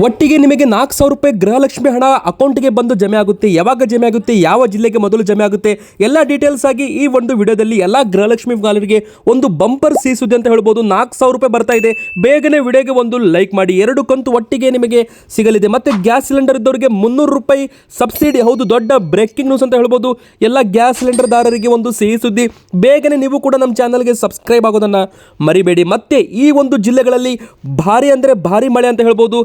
ಒಟ್ಟಿಗೆ ನಿಮಗೆ ನಾಲ್ಕು ಸಾವಿರ ರೂಪಾಯಿ ಗೃಹಲಕ್ಷ್ಮಿ ಹಣ ಅಕೌಂಟ್ಗೆ ಬಂದು ಜಮೆ ಆಗುತ್ತೆ. ಯಾವಾಗ ಜಮೆ ಆಗುತ್ತೆ, ಯಾವ ಜಿಲ್ಲೆಗೆ ಮೊದಲು ಜಮೆ ಆಗುತ್ತೆ, ಎಲ್ಲ ಡೀಟೇಲ್ಸ್ ಆಗಿ ಈ ಒಂದು ವಿಡಿಯೋದಲ್ಲಿ ಎಲ್ಲ ಗೃಹಲಕ್ಷ್ಮಿ ಗಾಲರಿಗೆ ಒಂದು ಬಂಪರ್ ಸಿ ಅಂತ ಹೇಳ್ಬೋದು. ನಾಲ್ಕು ಸಾವಿರ ರೂಪಾಯಿ ಬರ್ತಾ ಇದೆ. ಬೇಗನೆ ವಿಡಿಯೋಗೆ ಒಂದು ಲೈಕ್ ಮಾಡಿ. ಎರಡು ಕಂತು ಒಟ್ಟಿಗೆ ನಿಮಗೆ ಸಿಗಲಿದೆ. ಮತ್ತೆ ಗ್ಯಾಸ್ ಸಿಲಿಂಡರ್ ಇದ್ದವರಿಗೆ ಮುನ್ನೂರು ರೂಪಾಯಿ ಸಬ್ಸಿಡಿ, ಹೌದು, ದೊಡ್ಡ ಬ್ರೇಕಿಂಗ್ ನ್ಯೂಸ್ ಅಂತ ಹೇಳ್ಬೋದು. ಎಲ್ಲ ಗ್ಯಾಸ್ ಸಿಲಿಂಡರ್ದಾರರಿಗೆ ಒಂದು ಸಿಹಿ ಸುದ್ದಿ. ಬೇಗನೆ ನೀವು ಕೂಡ ನಮ್ಮ ಚಾನಲ್ಗೆ ಸಬ್ಸ್ಕ್ರೈಬ್ ಆಗೋದನ್ನು ಮರಿಬೇಡಿ. ಮತ್ತೆ ಈ ಒಂದು ಜಿಲ್ಲೆಗಳಲ್ಲಿ ಭಾರಿ ಅಂದರೆ ಭಾರಿ ಮಳೆ ಅಂತ ಹೇಳ್ಬೋದು.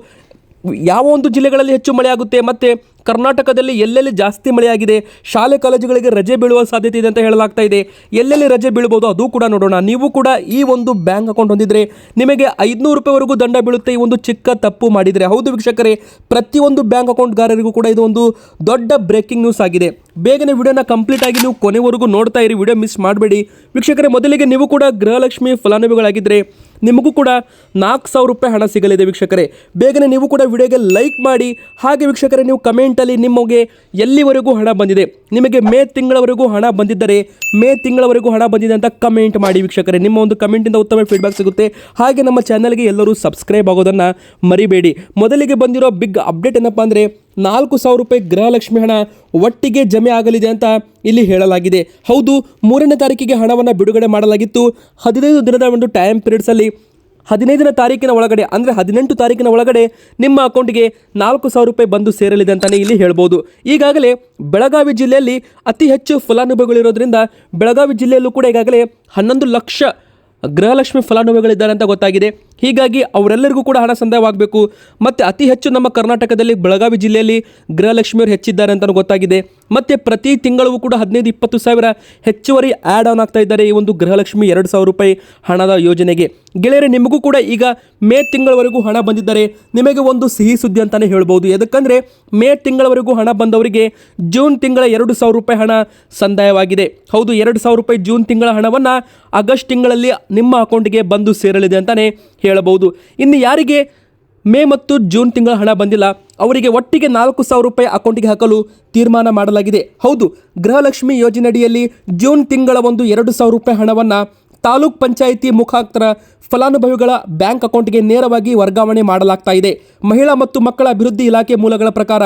ಯಾವ ಒಂದು ಜಿಲ್ಲೆಗಳಲ್ಲಿ ಹೆಚ್ಚು ಮಳೆಯಾಗುತ್ತೆ ಮತ್ತು ಕರ್ನಾಟಕದಲ್ಲಿ ಎಲ್ಲೆಲ್ಲಿ ಜಾಸ್ತಿ ಮಳೆಯಾಗಿದೆ, ಶಾಲೆ ಕಾಲೇಜುಗಳಿಗೆ ರಜೆ ಬೀಳುವ ಸಾಧ್ಯತೆ ಇದೆ ಅಂತ ಹೇಳಲಾಗ್ತಾ ಇದೆ. ಎಲ್ಲೆಲ್ಲಿ ರಜೆ ಬೀಳ್ಬೋದು ಅದು ಕೂಡ ನೋಡೋಣ. ನೀವು ಕೂಡ ಈ ಒಂದು ಬ್ಯಾಂಕ್ ಅಕೌಂಟ್ ಹೊಂದಿದ್ರೆ ನಿಮಗೆ ಐದುನೂರು ರೂಪಾಯಿವರೆಗೂ ದಂಡ ಬೀಳುತ್ತೆ ಈ ಒಂದು ಚಿಕ್ಕ ತಪ್ಪು ಮಾಡಿದರೆ. ಹೌದು ವೀಕ್ಷಕರೇ, ಪ್ರತಿಯೊಂದು ಬ್ಯಾಂಕ್ ಅಕೌಂಟ್ಗಾರರಿಗೂ ಕೂಡ ಇದು ಒಂದು ದೊಡ್ಡ ಬ್ರೇಕಿಂಗ್ ನ್ಯೂಸ್ ಆಗಿದೆ. ಬೇಗನೆ ವಿಡಿಯೋನ ಕಂಪ್ಲೀಟ್ ಆಗಿ ನೀವು ಕೊನೆವರೆಗೂ ನೋಡ್ತಾ ಇರಿ, ವಿಡಿಯೋ ಮಿಸ್ ಮಾಡಬೇಡಿ. ವೀಕ್ಷಕರೇ, ಮೊದಲಿಗೆ ನೀವು ಕೂಡ ಗೃಹಲಕ್ಷ್ಮಿ ಫಲಾನುಭವಿಗಳಾಗಿದ್ದರೆ ನಿಮಗೂ ಕೂಡ ನಾಲ್ಕು ಸಾವಿರ ರೂಪಾಯಿ ಹಣ ಸಿಗಲಿದೆ ವೀಕ್ಷಕರೇ. ಬೇಗನೆ ನೀವು ಕೂಡ ವಿಡಿಯೋಗೆ ಲೈಕ್ ಮಾಡಿ. ಹಾಗೆ ವೀಕ್ಷಕರೇ, ನೀವು ಕಮೆಂಟಲ್ಲಿ ನಿಮಗೆ ಎಲ್ಲಿವರೆಗೂ ಹಣ ಬಂದಿದೆ? ನಿಮಗೆ ಮೇ ತಿಂಗಳವರೆಗೂ ಹಣ ಬಂದಿದ್ದರೆ ಮೇ ತಿಂಗಳವರೆಗೂ ಹಣ ಬಂದಿದೆ ಅಂತ ಕಮೆಂಟ್ ಮಾಡಿ ವೀಕ್ಷಕರೇ. ನಿಮ್ಮ ಒಂದು ಕಮೆಂಟಿಂದ ಉತ್ತಮ ಫೀಡ್ಬ್ಯಾಕ್ ಸಿಗುತ್ತೆ. ಹಾಗೆ ನಮ್ಮ ಚಾನಲ್ಗೆ ಎಲ್ಲರೂ ಸಬ್ಸ್ಕ್ರೈಬ್ ಆಗೋದನ್ನು ಮರಿಬೇಡಿ. ಮೊದಲಿಗೆ ಬಂದಿರೋ ಬಿಗ್ ಅಪ್ಡೇಟ್ ಏನಪ್ಪ ಅಂದರೆ ನಾಲ್ಕು ಸಾವಿರ ರೂಪಾಯಿ ಗೃಹಲಕ್ಷ್ಮಿ ಹಣ ಒಟ್ಟಿಗೆ ಜಮೆ ಆಗಲಿದೆ ಅಂತ ಇಲ್ಲಿ ಹೇಳಲಾಗಿದೆ. ಹೌದು, ಮೂರನೇ ತಾರೀಕಿಗೆ ಹಣವನ್ನು ಬಿಡುಗಡೆ ಮಾಡಲಾಗಿತ್ತು. ಹದಿನೈದು ದಿನದ ಒಂದು ಟೈಮ್ ಪೀರಿಯಡ್ಸಲ್ಲಿ ಹದಿನೈದನೇ ತಾರೀಕಿನ ಒಳಗಡೆ, ಅಂದರೆ ಹದಿನೆಂಟು ತಾರೀಕಿನ ಒಳಗಡೆ ನಿಮ್ಮ ಅಕೌಂಟ್ಗೆ ನಾಲ್ಕು ಸಾವಿರ ರೂಪಾಯಿ ಬಂದು ಸೇರಲಿದೆ ಅಂತಲೇ ಇಲ್ಲಿ ಹೇಳ್ಬೋದು. ಈಗಾಗಲೇ ಬೆಳಗಾವಿ ಜಿಲ್ಲೆಯಲ್ಲಿ ಅತಿ ಹೆಚ್ಚು ಫಲಾನುಭವಿಗಳಿರೋದ್ರಿಂದ ಬೆಳಗಾವಿ ಜಿಲ್ಲೆಯಲ್ಲೂ ಕೂಡ ಈಗಾಗಲೇ ಹನ್ನೊಂದು ಲಕ್ಷ ಗೃಹಲಕ್ಷ್ಮಿ ಫಲಾನುಭವಿಗಳಿದ್ದಾರೆ ಅಂತ ಗೊತ್ತಾಗಿದೆ. ಹೀಗಾಗಿ ಅವರೆಲ್ಲರಿಗೂ ಕೂಡ ಹಣ ಸಂದಾಯವಾಗಬೇಕು. ಮತ್ತು ಅತಿ ಹೆಚ್ಚು ನಮ್ಮ ಕರ್ನಾಟಕದಲ್ಲಿ ಬೆಳಗಾವಿ ಜಿಲ್ಲೆಯಲ್ಲಿ ಗೃಹಲಕ್ಷ್ಮಿಯವರು ಹೆಚ್ಚಿದ್ದಾರೆ ಅಂತ ಗೊತ್ತಾಗಿದೆ. ಮತ್ತು ಪ್ರತಿ ತಿಂಗಳೂ ಕೂಡ ಹದಿನೈದು, ಇಪ್ಪತ್ತು ಸಾವಿರ ಹೆಚ್ಚುವರಿ ಆ್ಯಡ್ ಆನ್ ಆಗ್ತಾ ಇದ್ದಾರೆ ಈ ಒಂದು ಗೃಹಲಕ್ಷ್ಮಿ ಎರಡು ಸಾವಿರ ರೂಪಾಯಿ ಹಣದ ಯೋಜನೆಗೆ. ಗೆಳೆಯರೆ, ನಿಮಗೂ ಕೂಡ ಈಗ ಮೇ ತಿಂಗಳವರೆಗೂ ಹಣ ಬಂದಿದ್ದಾರೆ. ನಿಮಗೆ ಒಂದು ಸಿಹಿ ಸುದ್ದಿ ಅಂತಲೇ ಹೇಳ್ಬೋದು. ಯಾಕಂದರೆ ಮೇ ತಿಂಗಳವರೆಗೂ ಹಣ ಬಂದವರಿಗೆ ಜೂನ್ ತಿಂಗಳ ಎರಡು ಸಾವಿರ ರೂಪಾಯಿ ಹಣ ಸಂದಾಯವಾಗಿದೆ. ಹೌದು, ಎರಡು ಸಾವಿರ ರೂಪಾಯಿ ಜೂನ್ ತಿಂಗಳ ಹಣವನ್ನು ಆಗಸ್ಟ್ ತಿಂಗಳಲ್ಲಿ ನಿಮ್ಮ ಅಕೌಂಟ್ಗೆ ಬಂದು ಸೇರಲಿದೆ ಅಂತಲೇ ಹೇಳಬಹುದು. ಇನ್ನು ಯಾರಿಗೆ ಮೇ ಮತ್ತು ಜೂನ್ ತಿಂಗಳ ಹಣ ಬಂದಿಲ್ಲ, ಅವರಿಗೆ ಒಟ್ಟಿಗೆ ನಾಲ್ಕು ಸಾವಿರ ರೂಪಾಯಿ ಅಕೌಂಟಿಗೆ ಹಾಕಲು ತೀರ್ಮಾನ ಮಾಡಲಾಗಿದೆ. ಹೌದು, ಗೃಹಲಕ್ಷ್ಮಿ ಯೋಜನೆಯಡಿಯಲ್ಲಿ ಜೂನ್ ತಿಂಗಳ ಒಂದು ಎರಡು ಸಾವಿರ ರೂಪಾಯಿ ಹಣವನ್ನು ತಾಲೂಕ್ ಪಂಚಾಯಿತಿ ಮುಖಾಂತರ ಫಲಾನುಭವಿಗಳ ಬ್ಯಾಂಕ್ ಅಕೌಂಟ್ಗೆ ನೇರವಾಗಿ ವರ್ಗಾವಣೆ ಮಾಡಲಾಗ್ತಾ ಇದೆ. ಮಹಿಳಾ ಮತ್ತು ಮಕ್ಕಳ ಅಭಿವೃದ್ಧಿ ಇಲಾಖೆ ಮೂಲಗಳ ಪ್ರಕಾರ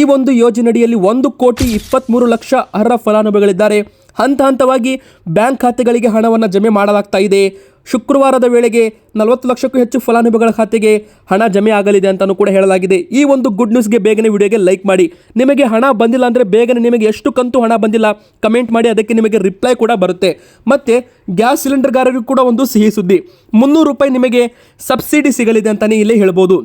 ಈ ಒಂದು ಯೋಜನೆಯಡಿಯಲ್ಲಿ ಒಂದು ಕೋಟಿ ಇಪ್ಪತ್ತ್ಮೂರು ಲಕ್ಷ ಅರ್ಹ ಫಲಾನುಭವಿಗಳಿದ್ದಾರೆ. ಹಂತ ಹಂತವಾಗಿ ಬ್ಯಾಂಕ್ ಖಾತೆಗಳಿಗೆ ಹಣವನ್ನು ಜಮೆ ಮಾಡಲಾಗ್ತಾ ಇದೆ. ಶುಕ್ರವಾರದ ವೇಳೆಗೆ ನಲವತ್ತು ಲಕ್ಷಕ್ಕೂ ಹೆಚ್ಚು ಫಲಾನುಭವಿಗಳ ಖಾತೆಗೆ ಹಣ ಜಮೆ ಆಗಲಿದೆ ಅಂತಲೂ ಕೂಡ ಹೇಳಲಾಗಿದೆ. ಈ ಒಂದು ಗುಡ್ ನ್ಯೂಸ್ಗೆ ಬೇಗನೆ ವಿಡಿಯೋಗೆ ಲೈಕ್ ಮಾಡಿ. ನಿಮಗೆ ಹಣ ಬಂದಿಲ್ಲ ಅಂದರೆ ಬೇಗನೆ ನಿಮಗೆ ಎಷ್ಟು ಕಂತು ಹಣ ಬಂದಿಲ್ಲ ಕಮೆಂಟ್ ಮಾಡಿ, ಅದಕ್ಕೆ ನಿಮಗೆ ರಿಪ್ಲೈ ಕೂಡ ಬರುತ್ತೆ. ಮತ್ತು ಗ್ಯಾಸ್ ಸಿಲಿಂಡರ್ಗಾರರಿಗೂ ಕೂಡ ಒಂದು ಸಿಹಿ ಸುದ್ದಿ. ಮುನ್ನೂರು ರೂಪಾಯಿ ನಿಮಗೆ ಸಬ್ಸಿಡಿ ಸಿಗಲಿದೆ ಅಂತಲೇ ಇಲ್ಲೇ ಹೇಳ್ಬೋದು.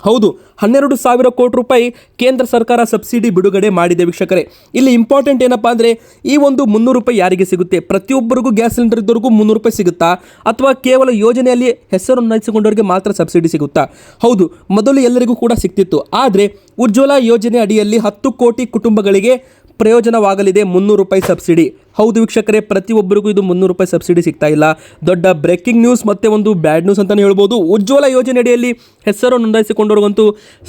ಹೌದು, ಹನ್ನೆರಡು ಸಾವಿರ ಕೋಟಿ ರೂಪಾಯಿ ಕೇಂದ್ರ ಸರ್ಕಾರ ಸಬ್ಸಿಡಿ ಬಿಡುಗಡೆ ಮಾಡಿದೆ ವೀಕ್ಷಕರೇ. ಇಲ್ಲಿ ಇಂಪಾರ್ಟೆಂಟ್ ಏನಪ್ಪಾ ಅಂದರೆ, ಈ ಒಂದು ಮುನ್ನೂರು ರೂಪಾಯಿ ಯಾರಿಗೆ ಸಿಗುತ್ತೆ? ಪ್ರತಿಯೊಬ್ಬರಿಗೂ ಗ್ಯಾಸ್ ಸಿಲಿಂಡರ್ ಇದ್ದವರಿಗೂ ಮುನ್ನೂರು ರೂಪಾಯಿ ಸಿಗುತ್ತಾ? ಅಥವಾ ಕೇವಲ ಯೋಜನೆಯಲ್ಲಿ ಹೆಸರು ನೋಂದಾಯಿಸಿಕೊಂಡವರಿಗೆ ಮಾತ್ರ ಸಬ್ಸಿಡಿ ಸಿಗುತ್ತಾ? ಹೌದು, ಮೊದಲು ಎಲ್ಲರಿಗೂ ಕೂಡ ಸಿಗ್ತಿತ್ತು. ಆದರೆ, ಉಜ್ವಲ ಯೋಜನೆ ಅಡಿಯಲ್ಲಿ ಹತ್ತು ಕೋಟಿ ಕುಟುಂಬಗಳಿಗೆ ಪ್ರಯೋಜನವಾಗಲಿದೆ ಮುನ್ನೂರು ರೂಪಾಯಿ ಸಬ್ಸಿಡಿ. ಹೌದು ವೀಕ್ಷಕರೇ, ಪ್ರತಿಯೊಬ್ಬರಿಗೂ ಇದು ಮುನ್ನೂರು ರೂಪಾಯಿ ಸಬ್ಸಿಡಿ ಸಿಗ್ತಾ ಇಲ್ಲ. ದೊಡ್ಡ ಬ್ರೇಕಿಂಗ್ ನ್ಯೂಸ್ ಮತ್ತೆ ಒಂದು ಬ್ಯಾಡ್ ನ್ಯೂಸ್ ಅಂತಲೇ ಹೇಳ್ಬೋದು. ಉಜ್ವಲ ಯೋಜನೆ ಅಡಿಯಲ್ಲಿ ಹೆಸರು ನೋಂದಾಯಿಸಿಕೊಂಡವ್ರಿಗಂತೂ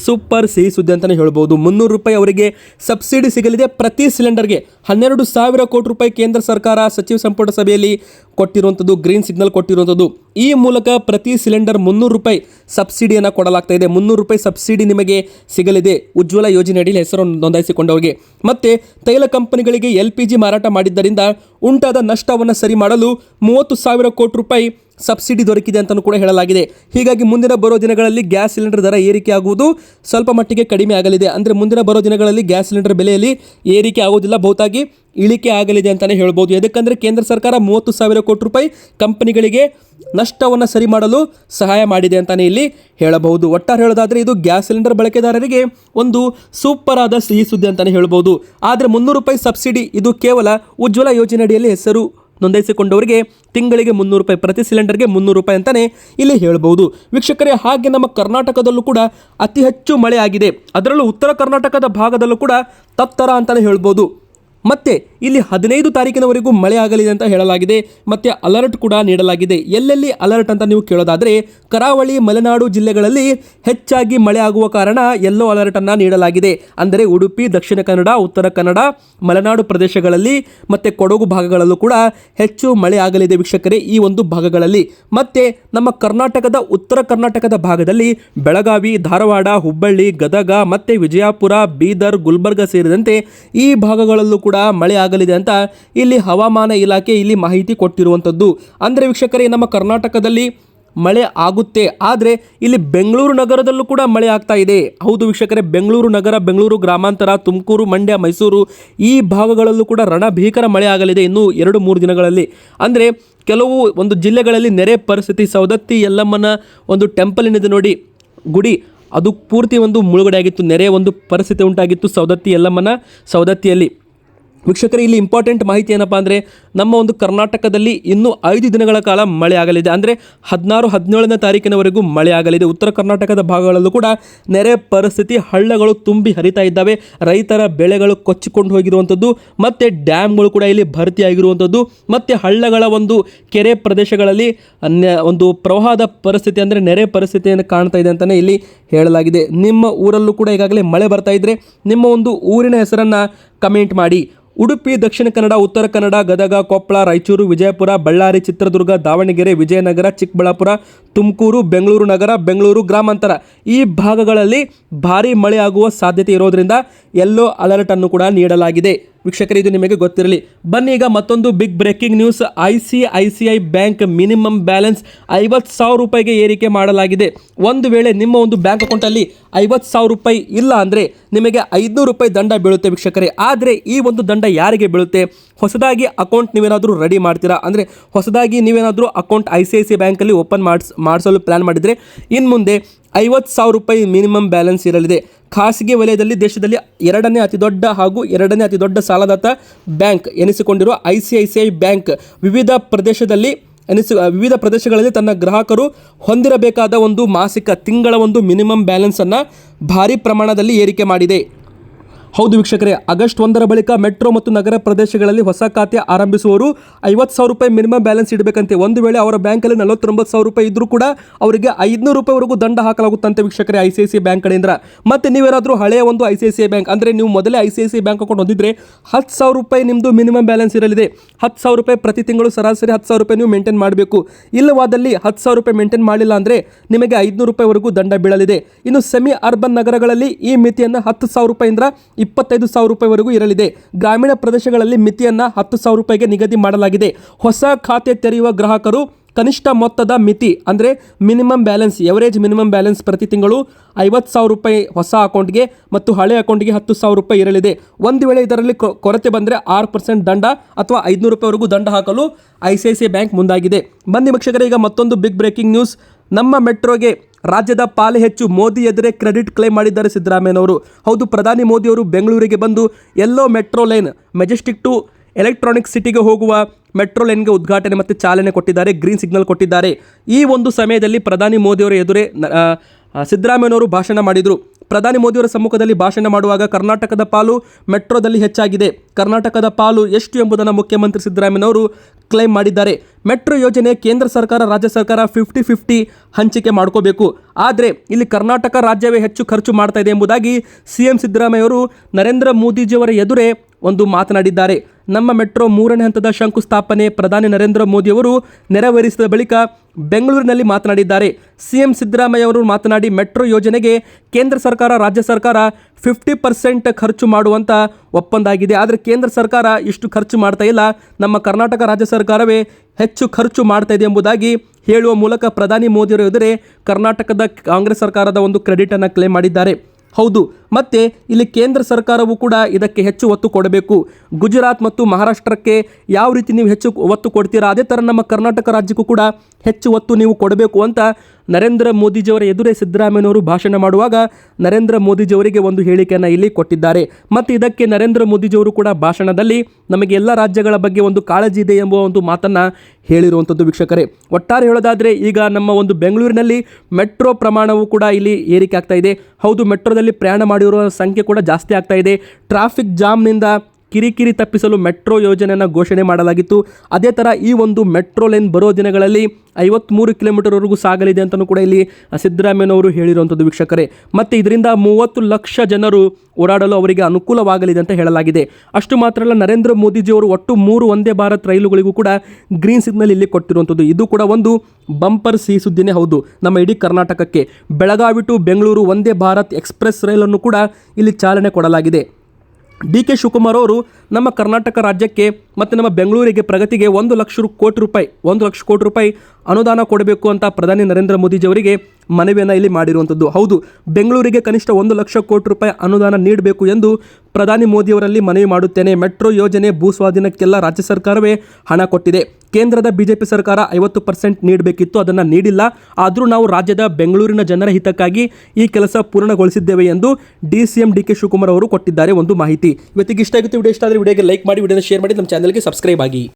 ಸೂಪರ್ ಸಿಹಿ ಸುದ್ದಿ ಅಂತಲೇ ಹೇಳ್ಬೋದು. ಮುನ್ನೂರು ರೂಪಾಯಿ ಅವರಿಗೆ ಸಬ್ಸಿಡಿ ಸಿಗಲಿದೆ. ಪ್ರತಿ ಸಿಲಿಂಡರ್ಗೆ ಹನ್ನೆರಡು ಸಾವಿರ ಕೋಟಿ ರೂಪಾಯಿ ಕೇಂದ್ರ ಸರ್ಕಾರ, ಸಚಿವ ಸಂಪುಟ ಸಭೆಯಲ್ಲಿ ಕೊಟ್ಟಿರುವಂಥದ್ದು ಗ್ರೀನ್ ಸಿಗ್ನಲ್ ಕೊಟ್ಟಿರುವಂಥದ್ದು ಈ ಮೂಲಕ ಪ್ರತಿ ಸಿಲಿಂಡರ್ ಮುನ್ನೂರು ರೂಪಾಯಿ ಸಬ್ಸಿಡಿಯನ್ನು ಕೊಡಲಾಗ್ತಾ ಇದೆ. ಮುನ್ನೂರು ರೂಪಾಯಿ ಸಬ್ಸಿಡಿ ನಿಮಗೆ ಸಿಗಲಿದೆ. ಉಜ್ವಲ ಯೋಜನೆ ಅಡಿಯಲ್ಲಿ ಹೆಸರು ನೋಂದಾಯಿಸಿಕೊಂಡವರಿಗೆ. ಮತ್ತೆ ತೈಲ ಕಂಪನಿಗಳಿಗೆ ಎಲ್ ಪಿ ಜಿ ಮಾರಾಟ ಮಾಡಿದ್ದರಿಂದ ಉಂಟಾದ ನಷ್ಟವನ್ನು ಸರಿ ಮಾಡಲು ಮೂವತ್ತು ಸಾವಿರ ಕೋಟಿ ರೂಪಾಯಿ ಸಬ್ಸಿಡಿ ದೊರಕಿದೆ ಅಂತಲೂ ಕೂಡ ಹೇಳಲಾಗಿದೆ. ಹೀಗಾಗಿ ಮುಂದಿನ ಬರೋ ದಿನಗಳಲ್ಲಿ ಗ್ಯಾಸ್ ಸಿಲಿಂಡರ್ ದರ ಏರಿಕೆ ಆಗುವುದು ಸ್ವಲ್ಪ ಮಟ್ಟಿಗೆ ಕಡಿಮೆ ಆಗಲಿದೆ. ಅಂದರೆ ಮುಂದಿನ ಬರೋ ದಿನಗಳಲ್ಲಿ ಗ್ಯಾಸ್ ಸಿಲಿಂಡರ್ ಬೆಲೆಯಲ್ಲಿ ಏರಿಕೆ ಆಗೋದಿಲ್ಲ ಬಹುತಾಗಿ ಇಳಿಕೆ ಆಗಲಿದೆ ಅಂತಲೇ ಹೇಳ್ಬೋದು. ಯಾಕಂದರೆ ಕೇಂದ್ರ ಸರ್ಕಾರ ಮೂವತ್ತು ಸಾವಿರ ಕೋಟಿ ರೂಪಾಯಿ ಕಂಪನಿಗಳಿಗೆ ನಷ್ಟವನ್ನು ಸರಿ ಮಾಡಲು ಸಹಾಯ ಮಾಡಿದೆ ಅಂತಲೇ ಇಲ್ಲಿ ಹೇಳಬಹುದು. ಒಟ್ಟಾರೆ ಹೇಳೋದಾದರೆ ಇದು ಗ್ಯಾಸ್ ಸಿಲಿಂಡರ್ ಬಳಕೆದಾರರಿಗೆ ಒಂದು ಸೂಪರ್ ಆದ ಸಿಹಿ ಸುದ್ದಿ ಅಂತಲೇ ಹೇಳ್ಬೋದು. ಆದರೆ ಮುನ್ನೂರು ರೂಪಾಯಿ ಸಬ್ಸಿಡಿ ಇದು ಕೇವಲ ಉಜ್ವಲ ಯೋಜನೆಯಡಿಯಲ್ಲಿ ಹೆಸರು ನೋಂದಾಯಿಸಿಕೊಂಡವರಿಗೆ ತಿಂಗಳಿಗೆ ಮುನ್ನೂರು ರೂಪಾಯಿ ಪ್ರತಿ ಸಿಲಿಂಡರ್ಗೆ ಮುನ್ನೂರು ರೂಪಾಯಿ ಅಂತಲೇ ಇಲ್ಲಿ ಹೇಳ್ಬೋದು ವೀಕ್ಷಕರೇ, ಹಾಗೆ ನಮ್ಮ ಕರ್ನಾಟಕದಲ್ಲೂ ಕೂಡ ಅತಿ ಹೆಚ್ಚು ಮಳೆ ಆಗಿದೆ. ಅದರಲ್ಲೂ ಉತ್ತರ ಕರ್ನಾಟಕದ ಭಾಗದಲ್ಲೂ ಕೂಡ ತತ್ತರ ಅಂತಲೇ ಹೇಳ್ಬೋದು. ಮತ್ತೆ ಇಲ್ಲಿ ಹದಿನೈದು ತಾರೀಕಿನವರೆಗೂ ಮಳೆ ಆಗಲಿದೆ ಅಂತ ಹೇಳಲಾಗಿದೆ. ಮತ್ತೆ ಅಲರ್ಟ್ ಕೂಡ ನೀಡಲಾಗಿದೆ. ಎಲ್ಲೆಲ್ಲಿ ಅಲರ್ಟ್ ಅಂತ ನೀವು ಕೇಳೋದಾದರೆ, ಕರಾವಳಿ, ಮಲೆನಾಡು ಜಿಲ್ಲೆಗಳಲ್ಲಿ ಹೆಚ್ಚಾಗಿ ಮಳೆ ಆಗುವ ಕಾರಣ ಎಲ್ಲೋ ಅಲರ್ಟ್ ಅನ್ನು ನೀಡಲಾಗಿದೆ. ಅಂದರೆ ಉಡುಪಿ, ದಕ್ಷಿಣ ಕನ್ನಡ, ಉತ್ತರ ಕನ್ನಡ, ಮಲೆನಾಡು ಪ್ರದೇಶಗಳಲ್ಲಿ ಮತ್ತೆ ಕೊಡಗು ಭಾಗಗಳಲ್ಲೂ ಕೂಡ ಹೆಚ್ಚು ಮಳೆ ಆಗಲಿದೆ ವೀಕ್ಷಕರೇ ಈ ಒಂದು ಭಾಗಗಳಲ್ಲಿ. ಮತ್ತೆ ನಮ್ಮ ಕರ್ನಾಟಕದ, ಉತ್ತರ ಕರ್ನಾಟಕದ ಭಾಗದಲ್ಲಿ ಬೆಳಗಾವಿ, ಧಾರವಾಡ, ಹುಬ್ಬಳ್ಳಿ, ಗದಗ, ಮತ್ತೆ ವಿಜಯಪುರ, ಬೀದರ್, ಗುಲ್ಬರ್ಗ ಸೇರಿದಂತೆ ಈ ಭಾಗಗಳಲ್ಲೂ ಕೂಡ ಮಳೆ ಆಗಲಿದೆ ಅಂತ ಇಲ್ಲಿ ಹವಾಮಾನ ಇಲಾಖೆ ಇಲ್ಲಿ ಮಾಹಿತಿ ಕೊಟ್ಟಿರುವಂಥದ್ದು. ಅಂದರೆ ವೀಕ್ಷಕರೇ, ನಮ್ಮ ಕರ್ನಾಟಕದಲ್ಲಿ ಮಳೆ ಆಗುತ್ತೆ. ಆದರೆ ಇಲ್ಲಿ ಬೆಂಗಳೂರು ನಗರದಲ್ಲೂ ಕೂಡ ಮಳೆ ಆಗ್ತಾ ಇದೆ. ಹೌದು ವೀಕ್ಷಕರೇ, ಬೆಂಗಳೂರು ನಗರ, ಬೆಂಗಳೂರು ಗ್ರಾಮಾಂತರ, ತುಮಕೂರು, ಮಂಡ್ಯ, ಮೈಸೂರು ಈ ಭಾಗಗಳಲ್ಲೂ ಕೂಡ ರಣಭೀಕರ ಮಳೆ ಆಗಲಿದೆ ಇನ್ನು ಎರಡು ಮೂರು ದಿನಗಳಲ್ಲಿ. ಅಂದರೆ ಕೆಲವು ಒಂದು ಜಿಲ್ಲೆಗಳಲ್ಲಿ ನೆರೆ ಪರಿಸ್ಥಿತಿ, ಸವದತ್ತಿ, ಯಲ್ಲಮ್ಮನ ಒಂದು ಟೆಂಪಲ್ ಏನಿದೆ ನೋಡಿ, ಗುಡಿ, ಅದು ಪೂರ್ತಿ ಒಂದು ಮುಳುಗಡೆ ಆಗಿತ್ತು. ನೆರೆ ಒಂದು ಪರಿಸ್ಥಿತಿ ಉಂಟಾಗಿತ್ತು ಸವದತ್ತಿ, ಯಲ್ಲಮ್ಮನ ಸೌದತ್ತಿಯಲ್ಲಿ ವೀಕ್ಷಕರೇ, ಇಲ್ಲಿ ಇಂಪಾರ್ಟೆಂಟ್ ಮಾಹಿತಿ ಏನಪ್ಪ ಅಂದರೆ, ನಮ್ಮ ಒಂದು ಕರ್ನಾಟಕದಲ್ಲಿ ಇನ್ನೂ ಐದು ದಿನಗಳ ಕಾಲ ಮಳೆ ಆಗಲಿದೆ. ಅಂದರೆ ಹದಿನಾರು, ಹದಿನೇಳನೇ ತಾರೀಕಿನವರೆಗೂ ಮಳೆ ಆಗಲಿದೆ. ಉತ್ತರ ಕರ್ನಾಟಕದ ಭಾಗಗಳಲ್ಲೂ ಕೂಡ ನೆರೆ ಪರಿಸ್ಥಿತಿ, ಹಳ್ಳಗಳು ತುಂಬಿ ಹರಿತಾ ಇದ್ದಾವೆ. ರೈತರ ಬೆಳೆಗಳು ಕೊಚ್ಚಿಕೊಂಡು ಹೋಗಿರುವಂಥದ್ದು, ಮತ್ತು ಡ್ಯಾಮ್ಗಳು ಕೂಡ ಇಲ್ಲಿ ಭರ್ತಿಯಾಗಿರುವಂಥದ್ದು, ಮತ್ತು ಹಳ್ಳಗಳ ಒಂದು ಕೆರೆ ಪ್ರದೇಶಗಳಲ್ಲಿ ಒಂದು ಪ್ರವಾಹದ ಪರಿಸ್ಥಿತಿ ಅಂದರೆ ನೆರೆ ಪರಿಸ್ಥಿತಿಯನ್ನು ಕಾಣ್ತಾ ಇದೆ ಅಂತಲೇ ಇಲ್ಲಿ ಹೇಳಲಾಗಿದೆ. ನಿಮ್ಮ ಊರಲ್ಲೂ ಕೂಡ ಈಗಾಗಲೇ ಮಳೆ ಬರ್ತಾ ಇದ್ದರೆ ನಿಮ್ಮ ಒಂದು ಊರಿನ ಹೆಸರನ್ನು ಕಮೆಂಟ್ ಮಾಡಿ. ಉಡುಪಿ, ದಕ್ಷಿಣ ಕನ್ನಡ, ಉತ್ತರ ಕನ್ನಡ, ಗದಗ, ಕೊಪ್ಪಳ, ರಾಯಚೂರು, ವಿಜಯಪುರ, ಬಳ್ಳಾರಿ, ಚಿತ್ರದುರ್ಗ, ದಾವಣಗೆರೆ, ವಿಜಯನಗರ, ಚಿಕ್ಕಬಳ್ಳಾಪುರ, ತುಮಕೂರು, ಬೆಂಗಳೂರು ನಗರ, ಬೆಂಗಳೂರು ಗ್ರಾಮಾಂತರ. ಈ ಭಾಗಗಳಲ್ಲಿ ಭಾರೀ ಮಳೆಯಾಗುವ ಸಾಧ್ಯತೆ ಇರೋದರಿಂದ ಯೆಲ್ಲೋ ಅಲರ್ಟ್ ಅನ್ನು ಕೂಡ ನೀಡಲಾಗಿದೆ. ವೀಕ್ಷಕರೇ, ಇದು ನಿಮಗೆ ಗೊತ್ತಿರಲಿ. ಬನ್ನಿ ಈಗ ಮತ್ತೊಂದು big breaking news I C I C I bank minimum balance ಐವತ್ತು ಸಾವಿರ ರೂಪಾಯಿಗೆ ಏರಿಕೆ ಮಾಡಲಾಗಿದೆ. ಒಂದು ವೇಳೆ ನಿಮ್ಮ ಒಂದು ಬ್ಯಾಂಕ್ ಅಕೌಂಟಲ್ಲಿ ಐವತ್ತು ಸಾವಿರ ರೂಪಾಯಿ ಇಲ್ಲ ಅಂದರೆ ನಿಮಗೆ ಐದುನೂರು ರೂಪಾಯಿ ದಂಡ ಬೀಳುತ್ತೆ ವೀಕ್ಷಕರೇ. ಆದರೆ ಈ ಒಂದು ದಂಡ ಯಾರಿಗೆ ಬೀಳುತ್ತೆ? ಹೊಸದಾಗಿ ಅಕೌಂಟ್ ನೀವೇನಾದರೂ ರೆಡಿ ಮಾಡ್ತೀರಾ? ಅಂದರೆ ಹೊಸದಾಗಿ ನೀವೇನಾದರೂ account I C I C ಬ್ಯಾಂಕಲ್ಲಿ ಓಪನ್ ಮಾಡಿಸ್, ಮಾಡಿಸಲು ಪ್ಲ್ಯಾನ್ ಮಾಡಿದರೆ ಇನ್ನು ಮುಂದೆ ಐವತ್ತು ಸಾವಿರ ರೂಪಾಯಿ ಮಿನಿಮಮ್ ಬ್ಯಾಲೆನ್ಸ್ ಇರಲಿದೆ. ಖಾಸಗಿ ವಲಯದಲ್ಲಿ ದೇಶದಲ್ಲಿ ಎರಡನೇ ಅತಿ ದೊಡ್ಡ ಹಾಗೂ ಎರಡನೇ ಅತಿ ದೊಡ್ಡ ಸಾಲದಾತ ಬ್ಯಾಂಕ್ ಎನಿಸಿಕೊಂಡಿರುವ I C I C I bank. ವಿವಿಧ ಪ್ರದೇಶದಲ್ಲಿ ಎನಿಸಿ, ವಿವಿಧ ಪ್ರದೇಶಗಳಲ್ಲಿ ತನ್ನ ಗ್ರಾಹಕರು ಹೊಂದಿರಬೇಕಾದ ಒಂದು ಮಾಸಿಕ ತಿಂಗಳ ಒಂದು ಮಿನಿಮಮ್ ಬ್ಯಾಲೆನ್ಸನ್ನು ಭಾರಿ ಪ್ರಮಾಣದಲ್ಲಿ ಏರಿಕೆ ಮಾಡಿದೆ. ಹೌದು ವೀಕ್ಷಕರೇ, ಆಗಸ್ಟ್ ಒಂದರ ಬಳಿಕ ಮೆಟ್ರೋ ಮತ್ತು ನಗರ ಪ್ರದೇಶಗಳಲ್ಲಿ ಹೊಸ ಖಾತೆ ಆರಂಭಿಸುವವರು ಐವತ್ತು ಸಾವಿರ ರೂಪಾಯಿ ಮಿನಿಮಮ್ ಬ್ಯಾಲೆನ್ಸ್ ಇಡಬೇಕಂತೆ. ಒಂದು ವೇಳೆ ಅವರ ಬ್ಯಾಂಕಲ್ಲಿ ನಲವತ್ತೊಂಬತ್ತು ಸಾವಿರ ರೂಪಾಯಿ ಇದ್ರೂ ಕೂಡ ಅವರಿಗೆ ಐದುನೂರು ರೂಪಾಯಿವರೆಗೂ ದಂಡ ಹಾಕಲಾಗುತ್ತಂತೆ ವೀಕ್ಷಕರೇ ಐ ಸಿ ಐ ಬ್ಯಾಂಕ್ ಕಡೆಯಿಂದ. ಮತ್ತೆ ನೀವೇನಾದರೂ ಹಳೆಯ ಒಂದು I C I C bank, ಅಂದರೆ ನೀವು ಮೊದಲೇ I C I bank account ಹೊಂದಿದ್ರೆ ಹತ್ತು ಸಾವಿರ ರೂಪಾಯಿ ನಿಮ್ಮದು ಮಿನಿಮಮ್ ಬ್ಯಾಲೆನ್ಸ್ ಇರಲಿದೆ. ಹತ್ತು ಸಾವಿರ ರೂಪಾಯಿ ಪ್ರತಿ ತಿಂಗಳು ಸರಾಸರಿ ಹತ್ತು ಸಾವಿರ ರೂಪಾಯಿ ನೀವು ಮೇಂಟೈನ್ ಮಾಡಬೇಕು. ಇಲ್ಲವಾದಲ್ಲಿ ಹತ್ತು ಸಾವಿರ ರೂಪಾಯಿ ಮೇಂಟೈನ್ ಮಾಡಿಲ್ಲ ಅಂದರೆ ನಿಮಗೆ ಐದುನೂರು ರೂಪಾಯಿವರೆಗೂ ದಂಡ ಬೀಳಲಿದೆ. ಇನ್ನು ಸೆಮಿ ಅರ್ಬನ್ ನಗರಗಳಲ್ಲಿ ಈ ಮಿತಿಯನ್ನು ಹತ್ತು ಸಾವಿರ ರೂಪಾಯಿಂದ ಇಪ್ಪತ್ತೈದು ಸಾವಿರ ರೂಪಾಯಿವರೆಗೂ ಇರಲಿದೆ. ಗ್ರಾಮೀಣ ಪ್ರದೇಶಗಳಲ್ಲಿ ಮಿತಿಯನ್ನು ಹತ್ತು ಸಾವಿರ ರೂಪಾಯಿಗೆ ನಿಗದಿ ಮಾಡಲಾಗಿದೆ. ಹೊಸ ಖಾತೆ ತೆರೆಯುವ ಗ್ರಾಹಕರು ಕನಿಷ್ಠ ಮೊತ್ತದ ಮಿತಿ, ಅಂದರೆ minimum balance average minimum balance ಪ್ರತಿ ತಿಂಗಳು ಐವತ್ತು ಸಾವಿರ ರೂಪಾಯಿ ಹೊಸ ಅಕೌಂಟ್ಗೆ ಮತ್ತು ಹಳೆ ಅಕೌಂಟ್ಗೆ ಹತ್ತು ಸಾವಿರ ರೂಪಾಯಿ ಇರಲಿದೆ. ಒಂದು ವೇಳೆ ಇದರಲ್ಲಿ ಕೊರತೆ ಬಂದರೆ ಆರು ಪರ್ಸೆಂಟ್ ದಂಡ ಅಥವಾ ಐದುನೂರು ರೂಪಾಯಿವರೆಗೂ ದಂಡ ಹಾಕಲು I C I C bank ಮುಂದಾಗಿದೆ. ಬನ್ನಿ ವೀಕ್ಷಕರೇ, ಈಗ ಮತ್ತೊಂದು ಬಿಗ್ ಬ್ರೇಕಿಂಗ್ ನ್ಯೂಸ್ ನಮ್ಮ ಮೆಟ್ರೋಗೆ ರಾಜ್ಯದ ಪಾಲೆ ಹೆಚ್ಚು ಮೋದಿ ಎದುರೇ ಕ್ರೆಡಿಟ್ ಕ್ಲೇಮ್ ಮಾಡಿದ್ದಾರೆ ಸಿದ್ದರಾಮಯ್ಯನವರು. ಹೌದು, ಪ್ರಧಾನಿ ಮೋದಿಯವರು ಬೆಂಗಳೂರಿಗೆ ಬಂದು ಎಲ್ಲೋ metro line, Majestic to electronic ಸಿಟಿಗೆ ಹೋಗುವ ಮೆಟ್ರೋ ಲೈನ್ಗೆ ಉದ್ಘಾಟನೆ ಮತ್ತು ಚಾಲನೆ ಕೊಟ್ಟಿದ್ದಾರೆ, ಗ್ರೀನ್ ಸಿಗ್ನಲ್ ಕೊಟ್ಟಿದ್ದಾರೆ. ಈ ಒಂದು ಸಮಯದಲ್ಲಿ ಪ್ರಧಾನಿ ಮೋದಿಯವರ ಎದುರೇ ಸಿದ್ದರಾಮಯ್ಯನವರು ಭಾಷಣ ಮಾಡಿದರು. ಪ್ರಧಾನಿ ಮೋದಿಯವರ ಸಮ್ಮುಖದಲ್ಲಿ ಭಾಷಣ ಮಾಡುವಾಗ ಕರ್ನಾಟಕದ ಪಾಲು ಮೆಟ್ರೋದಲ್ಲಿ ಹೆಚ್ಚಾಗಿದೆ. ಕರ್ನಾಟಕದ ಪಾಲು ಎಷ್ಟು ಎಂಬುದನ್ನು ಮುಖ್ಯಮಂತ್ರಿ ಸಿದ್ದರಾಮಯ್ಯನವರು ಕ್ಲೈಮ್ ಮಾಡಿದ್ದಾರೆ. ಮೆಟ್ರೋ ಯೋಜನೆ ಕೇಂದ್ರ ಸರ್ಕಾರ, ರಾಜ್ಯ ಸರ್ಕಾರ ಫಿಫ್ಟಿ ಫಿಫ್ಟಿ ಹಂಚಿಕೆ ಮಾಡ್ಕೋಬೇಕು. ಆದರೆ ಇಲ್ಲಿ ಕರ್ನಾಟಕ ರಾಜ್ಯವೇ ಹೆಚ್ಚು ಖರ್ಚು ಮಾಡ್ತಾ ಇದೆ ಎಂಬುದಾಗಿ ಸಿ ಎಂ ಸಿದ್ದರಾಮಯ್ಯವರು ನರೇಂದ್ರ ಮೋದಿಜಿಯವರ ಎದುರೇ ಒಂದು ಮಾತನಾಡಿದ್ದಾರೆ. ನಮ್ಮ ಮೆಟ್ರೋ ಮೂರನೇ ಹಂತದ ಶಂಕುಸ್ಥಾಪನೆ ಪ್ರಧಾನಿ ನರೇಂದ್ರ ಮೋದಿಯವರು ನೆರವೇರಿಸಿದ ಬಳಿಕ ಬೆಂಗಳೂರಿನಲ್ಲಿ ಮಾತನಾಡಿದ್ದಾರೆ. ಸಿಎಂ ಸಿದ್ದರಾಮಯ್ಯ ಅವರು ಮಾತನಾಡಿ, ಮೆಟ್ರೋ ಯೋಜನೆಗೆ ಕೇಂದ್ರ ಸರ್ಕಾರ, ರಾಜ್ಯ ಸರ್ಕಾರ ಫಿಫ್ಟಿ ಪರ್ಸೆಂಟ್ ಖರ್ಚು ಮಾಡುವಂಥ ಒಪ್ಪಂದ ಆಗಿದೆ ಆದರೆ ಕೇಂದ್ರ ಸರ್ಕಾರ ಇಷ್ಟು ಖರ್ಚು ಮಾಡ್ತಾ ಇಲ್ಲ. ನಮ್ಮ ಕರ್ನಾಟಕ ರಾಜ್ಯ ಸರ್ಕಾರವೇ ಹೆಚ್ಚು ಖರ್ಚು ಮಾಡ್ತಾ ಇದೆ ಎಂಬುದಾಗಿ ಹೇಳುವ ಮೂಲಕ ಪ್ರಧಾನಿ ಮೋದಿಯವರು ಎದುರೇ ಕರ್ನಾಟಕದ ಕಾಂಗ್ರೆಸ್ ಸರ್ಕಾರದ ಒಂದು ಕ್ರೆಡಿಟನ್ನು ಕ್ಲೇಮ್ ಮಾಡಿದ್ದಾರೆ. ಹೌದು, ಮತ್ತೆ ಇಲ್ಲಿ ಕೇಂದ್ರ ಸರ್ಕಾರವು ಕೂಡ ಇದಕ್ಕೆ ಹೆಚ್ಚು ಒತ್ತು ಕೊಡಬೇಕು. ಗುಜರಾತ್ ಮತ್ತು ಮಹಾರಾಷ್ಟ್ರಕ್ಕೆ ಯಾವ ರೀತಿ ನೀವು ಹೆಚ್ಚು ಒತ್ತು ಕೊಡ್ತೀರಾ, ಅದೇ ಥರ ನಮ್ಮ ಕರ್ನಾಟಕ ರಾಜ್ಯಕ್ಕೂ ಕೂಡ ಹೆಚ್ಚು ಒತ್ತು ನೀವು ಕೊಡಬೇಕು ಅಂತ ನರೇಂದ್ರ ಮೋದಿಜಿಯವರ ಎದುರೇ ಸಿದ್ದರಾಮಯ್ಯನವರು ಭಾಷಣ ಮಾಡುವಾಗ ನರೇಂದ್ರ ಮೋದಿಜಿಯವರಿಗೆ ಒಂದು ಹೇಳಿಕೆಯನ್ನು ಇಲ್ಲಿ ಕೊಟ್ಟಿದ್ದಾರೆ. ಮತ್ತು ಇದಕ್ಕೆ ನರೇಂದ್ರ ಮೋದಿಜಿಯವರು ಕೂಡ ಭಾಷಣದಲ್ಲಿ ನಮಗೆ ಎಲ್ಲ ರಾಜ್ಯಗಳ ಬಗ್ಗೆ ಒಂದು ಕಾಳಜಿ ಇದೆ ಎಂಬ ಒಂದು ಮಾತನ್ನು ಹೇಳಿರುವಂಥದ್ದು ವೀಕ್ಷಕರೇ. ಒಟ್ಟಾರೆ ಹೇಳೋದಾದರೆ ಈಗ ನಮ್ಮ ಒಂದು ಬೆಂಗಳೂರಿನಲ್ಲಿ ಮೆಟ್ರೋ ಪ್ರಮಾಣವು ಕೂಡ ಇಲ್ಲಿ ಏರಿಕೆ ಆಗ್ತಾ ಇದೆ. ಹೌದು, ಮೆಟ್ರೋದಲ್ಲಿ ಪ್ರಯಾಣ ಮಾಡಿರುವ ಸಂಖ್ಯೆ ಕೂಡ ಜಾಸ್ತಿ ಆಗ್ತಾ ಇದೆ. ಟ್ರಾಫಿಕ್ ಜಾಮ್ನಿಂದ ಕಿರಿಕಿರಿ ತಪ್ಪಿಸಲು ಮೆಟ್ರೋ ಯೋಜನೆಯನ್ನು ಘೋಷಣೆ ಮಾಡಲಾಗಿತ್ತು. ಅದೇ ಥರ ಈ ಒಂದು ಮೆಟ್ರೋ ಲೈನ್ ಬರೋ ದಿನಗಳಲ್ಲಿ ಐವತ್ತ್ಮೂರು ಕಿಲೋಮೀಟರ್ವರೆಗೂ ಸಾಗಲಿದೆ ಅಂತಲೂ ಕೂಡ ಇಲ್ಲಿ ಸಿದ್ದರಾಮಯ್ಯನವರು ಹೇಳಿರುವಂಥದ್ದು ವೀಕ್ಷಕರೇ. ಮತ್ತು ಇದರಿಂದ ಮೂವತ್ತು ಲಕ್ಷ ಜನರು ಓಡಾಡಲು ಅವರಿಗೆ ಅನುಕೂಲವಾಗಲಿದೆ ಅಂತ ಹೇಳಲಾಗಿದೆ. ಅಷ್ಟು ಮಾತ್ರ ಅಲ್ಲ, ನರೇಂದ್ರ ಮೋದಿಜಿಯವರು ಒಟ್ಟು ಮೂರು ಒಂದೇ ಭಾರತ್ ರೈಲುಗಳಿಗೂ ಕೂಡ ಗ್ರೀನ್ ಸಿಗ್ನಲ್ ಇಲ್ಲಿ ಕೊಟ್ಟಿರುವಂಥದ್ದು. ಇದು ಕೂಡ ಒಂದು ಬಂಪರ್ ಸಿಹಿ ಸುದ್ದಿನೇ ಹೌದು. ನಮ್ಮ ಇಡೀ ಕರ್ನಾಟಕಕ್ಕೆ. ಬೆಳಗಾವಿ ಟು ಬೆಂಗಳೂರು ಒಂದೇ ಭಾರತ್ ಎಕ್ಸ್ಪ್ರೆಸ್ ರೈಲನ್ನು ಕೂಡ ಇಲ್ಲಿ ಚಾಲನೆ ಕೊಡಲಾಗಿದೆ. ಡಿ ಕೆ ಶಿವಕುಮಾರ್ ಅವರು ನಮ್ಮ ಕರ್ನಾಟಕ ರಾಜ್ಯಕ್ಕೆ ಮತ್ತು ನಮ್ಮ ಬೆಂಗಳೂರಿಗೆ ಪ್ರಗತಿಗೆ ಒಂದು ಲಕ್ಷ ಕೋಟಿ ರೂಪಾಯಿ, ಒಂದು ಲಕ್ಷ ಕೋಟಿ ರೂಪಾಯಿ ಅನುದಾನ ಕೊಡಬೇಕು ಅಂತ ಪ್ರಧಾನಿ ನರೇಂದ್ರ ಮೋದಿಜಿಯವರಿಗೆ ಮನವಿಯನ್ನು ಇಲ್ಲಿ ಮಾಡಿರುವಂಥದ್ದು. ಹೌದು, ಬೆಂಗಳೂರಿಗೆ ಕನಿಷ್ಠ ಒಂದು ಲಕ್ಷ ಕೋಟಿ ರೂಪಾಯಿ ಅನುದಾನ ನೀಡಬೇಕು ಎಂದು ಪ್ರಧಾನಿ ಮೋದಿಯವರಲ್ಲಿ ಮನವಿ ಮಾಡುತ್ತೇನೆ. ಮೆಟ್ರೋ ಯೋಜನೆ ಭೂ ಸ್ವಾಧೀನಕ್ಕೆಲ್ಲ ರಾಜ್ಯ ಸರ್ಕಾರವೇ ಹಣ ಕೊಟ್ಟಿದೆ. ಕೇಂದ್ರದ ಬಿಜೆಪಿ ಸರ್ಕಾರ ಐವತ್ತು ಪರ್ಸೆಂಟ್ ನೀಡಬೇಕಿತ್ತು, ಅದನ್ನು ನೀಡಿಲ್ಲ. ಆದರೂ ನಾವು ರಾಜ್ಯದ ಬೆಂಗಳೂರಿನ ಜನರ ಹಿತಕ್ಕಾಗಿ ಈ ಕೆಲಸ ಪೂರ್ಣಗೊಳಿಸಿದ್ದೇವೆ ಎಂದು D C M D K Shivakumar ಅವರು ಕೊಟ್ಟಿದ್ದಾರೆ ಒಂದು ಮಾಹಿತಿ. ಇವತ್ತಿಗೆ ಇಷ್ಟ ಆಗುತ್ತೆ. ವಿಡಿಯೋ ಇಷ್ಟ ಆದರೆ ವಿಡಿಯೋಗೆ ಲೈಕ್ ಮಾಡಿ, ವಿಡಿಯೋನ ಶೇರ್ ಮಾಡಿ, ನಮ್ಮ ಚಾನಲ್ಗೆ ಸಬ್ಸ್ಕ್ರೈಬ್ ಆಗಿ.